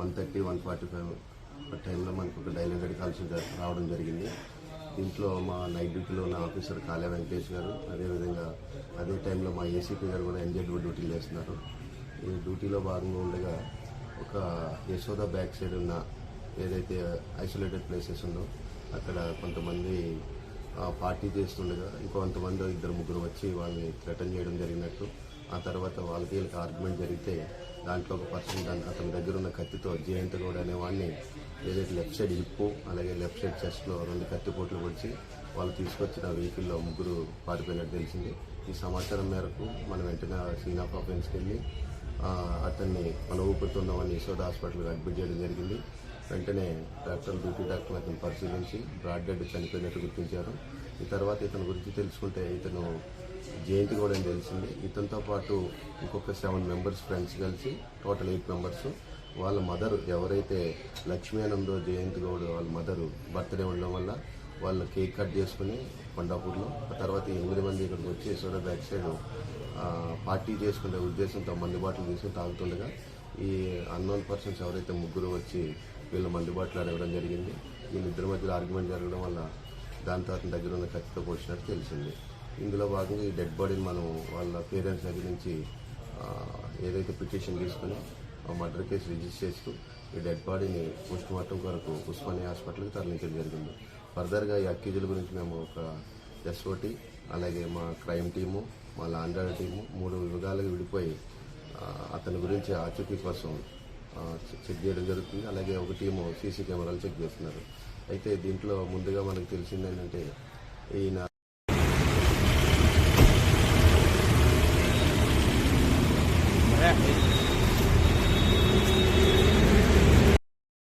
One thirty one forty five టైంలో మనకు ఒక డైల్ హండ్రెడ్ కాల్స్ రావడం జరిగింది. దీంట్లో మా నైట్ డ్యూటీలో ఉన్న ఆఫీసర్ కాళే వెంకటేష్ గారు అదేవిధంగా అదే టైంలో మా ఏసీపీ గారు కూడా ఎన్జెడ్ డ్యూటీలు చేస్తున్నారు. ఈ డ్యూటీలో భాగంగా ఉండగా ఒక యశోద బ్యాక్ సైడ్ ఉన్న ఏదైతే ఐసోలేటెడ్ ప్లేసెస్ ఉందో అక్కడ కొంతమంది పార్టీ చేస్తుండగా ఇంకొంతమంది ఇద్దరు ముగ్గురు వచ్చి వాళ్ళని థ్రెటన్ చేయడం జరిగినట్టు. ఆ తర్వాత వాళ్ళకి వీళ్ళకి ఆర్గ్యుమెంట్ జరిగితే దాంట్లో ఒక పర్సన్ దాని అతని దగ్గర ఉన్న కత్తితో జయంత్ గౌడ్ అనేవాడిని ఏదైతే లెఫ్ట్ సైడ్ హిప్పు అలాగే లెఫ్ట్ సైడ్ చెస్ట్లో రెండు కత్తిపోట్లు పొడిచి వాళ్ళు తీసుకొచ్చిన వెహికల్లో ముగ్గురు పారిపోయినట్టు తెలిసింది. ఈ సమాచారం మేరకు మనం వెంటనే సీన్ ఆఫ్ ఆఫెన్స్కి వెళ్ళి అతన్ని మన ఊపిరితో యశోద హాస్పిటల్కి అడ్మిట్ చేయడం జరిగింది. వెంటనే డాక్టర్ డ్యూటీ డాక్టర్ అతను పరిశీలించి బ్రాడ్ డెడ్ చనిపోయినట్టు గుర్తించారు. ఈ తర్వాత ఇతని గురించి తెలుసుకుంటే ఇతను జయంతి కూడా అని తెలిసింది. ఇతనితో పాటు ఇంకొక సెవెన్ మెంబర్స్ ఫ్రెండ్స్ కలిసి టోటల్ ఎయిట్ మెంబర్స్ వాళ్ళ మదర్ ఎవరైతే లక్ష్మీ అనందో జయంతి గౌడ్ వాళ్ళ మదర్ బర్త్డే ఉండడం వల్ల వాళ్ళు కేక్ కట్ చేసుకుని కొండాపూర్లో ఆ తర్వాత ఎనిమిది మంది ఇక్కడికి వచ్చి యశోద బ్యాక్ సైడ్ పార్టీ చేసుకునే ఉద్దేశంతో మందు బాటలు తీసుకుని తాగుతుండగా ఈ అన్నోన్ పర్సన్స్ ఎవరైతే ముగ్గురు వచ్చి వీళ్ళ మందు బాటలు అడగడం జరిగింది వీళ్ళిద్దరి మధ్యలో ఆర్గ్యుమెంట్ జరగడం వల్ల దాంతో అతని దగ్గర ఉన్న కత్తితో పోసినట్టు తెలిసింది. ఇందులో భాగంగా ఈ డెడ్ బాడీని మనం వాళ్ళ పేరెంట్స్ దగ్గర నుంచి ఏదైతే పిటిషన్ తీసుకుని ఆ మర్డర్ కేసు రిజిస్టర్ చేస్తూ ఈ డెడ్ బాడీని పోస్ట్ మార్టం కొరకు ఉస్మానియా హాస్పిటల్కి తరలించడం జరిగింది. ఫర్దర్గా ఈ అక్యూజుల గురించి మేము ఒక ఎస్ఓటి అలాగే మా క్రైమ్ టీము మా లాండర్ టీము మూడు విభాగాలుగా విడిపోయి అతని గురించి ఆచూకీ కోసం చెక్ చేయడం జరుగుతుంది. అలాగే ఒక టీము సీసీ కెమెరాలు చెక్ చేస్తున్నారు. అయితే దీంట్లో ముందుగా మనకు తెలిసింది ఏంటంటే ఈయన